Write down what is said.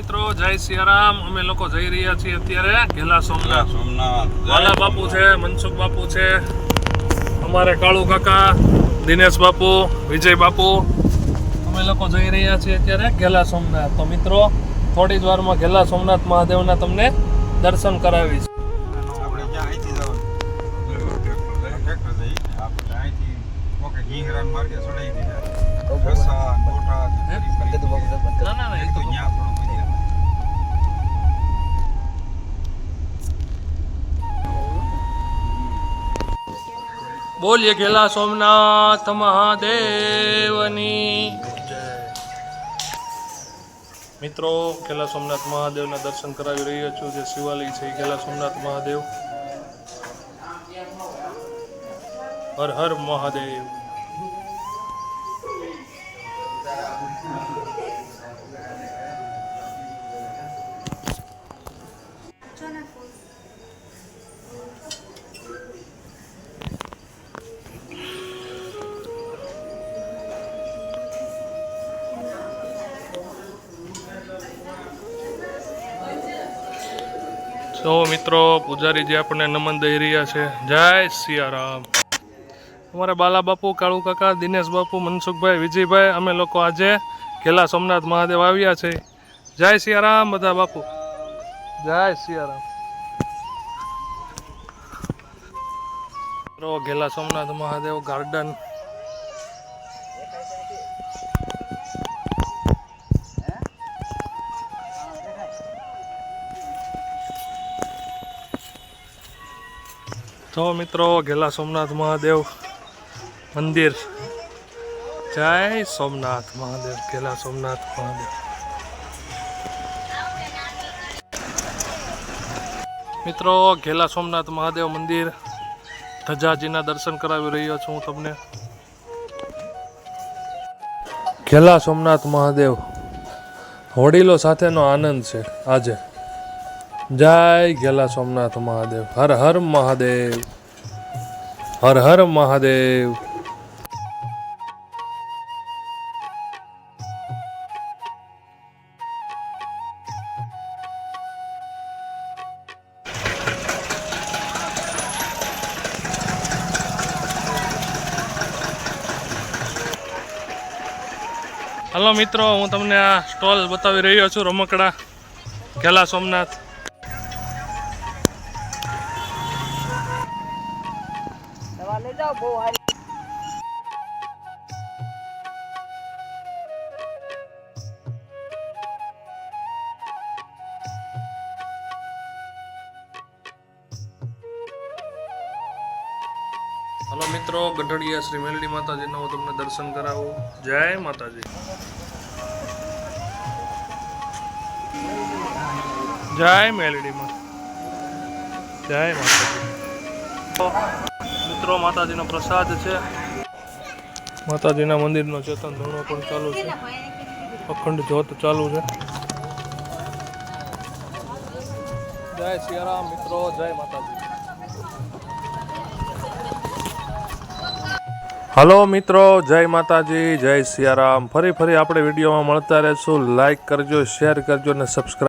મિત્રો જય સિયારામ અમે લોકો જઈ રહ્યા છીએ અત્યારે ઘેલા સોમનાથ સોમનાથ વાલા બાપુ છે મનસુખ બાપુ છે અમારે કાળુ કાકા દિનેશ બાપુ વિજય બાપુ અમે લોકો જઈ રહ્યા છીએ અત્યારે ઘેલા સોમનાથ તો મિત્રો થોડી જ વારમાં ઘેલા સોમનાથ મહાદેવના તમને દર્શન કરાવીશ ઘીંગરાન માર્ગે ચડાવી દીધા ઢસા ગોટા ના ના ના એ તો ત્યાં બોલીએ ઘેલા સોમનાથ મહાદેવની. મિત્રો ઘેલા સોમનાથ મહાદેવના દર્શન કરાવી રહ્યો છું, જે શિવાલય છે ઘેલા સોમનાથ મહાદેવ. હર હર મહાદેવ. તો મિત્રો પૂજારી જે આપણને નમન દઈ રહ્યા છે જય સિયારામ. અમારા બાલા બાપુ કાળુ કાકા દિનેશ બાપુ મનસુખભાઈ વિજયભાઈ અમે લોકો આજે ઘેલા સોમનાથ મહાદેવ આવ્યા છે. જય સિયારામ બધા બાપુ. જય સિયારામ. ઘેલા સોમનાથ મહાદેવ ગાર્ડન તો મિત્રો ઘેલા સોમનાથ મહાદેવ મંદિર. જય સોમનાથ મહાદેવ ઘેલા સોમનાથ મહાદેવ. મિત્રો ઘેલા સોમનાથ મહાદેવ મંદિર ધજાજીના દર્શન કરાવી રહ્યો છું તમને. ઘેલા સોમનાથ મહાદેવ, વડીલો સાથેનો આનંદ છે આજે. જય ગેલા સોમનાથ મહાદેવ, હર હર મહાદેવ, હર હર મહાદેવ. હલો મિત્રો, હું તમને આ સ્ટોલ બતાવી રહ્યો છું રમકડા, ગેલા સોમનાથ. જાઓ હલો મિત્રો, ગઢડિયા શ્રી મેલડી માતાજીના હું તમને દર્શન કરાવું. જય માતાજી. જય મેલડીમાં જય માતાજી. મિત્રો, માતાજીનો પ્રસાદ છે. માતાજીના મંદિરનો ચેતન ધૂણો પણ ચાલુ છે. અખંડ જ્યોત ચાલુ છે. જય સિયારામ મિત્રો, જય માતાજી. હલો મિત્રો, જય માતાજી, જય સિયારામ. ફરી ફરી આપણે વિડીયોમાં મળતા રહેશું. લાઇક કરજો શેર કરજો અને સબસ્ક્રાઈબ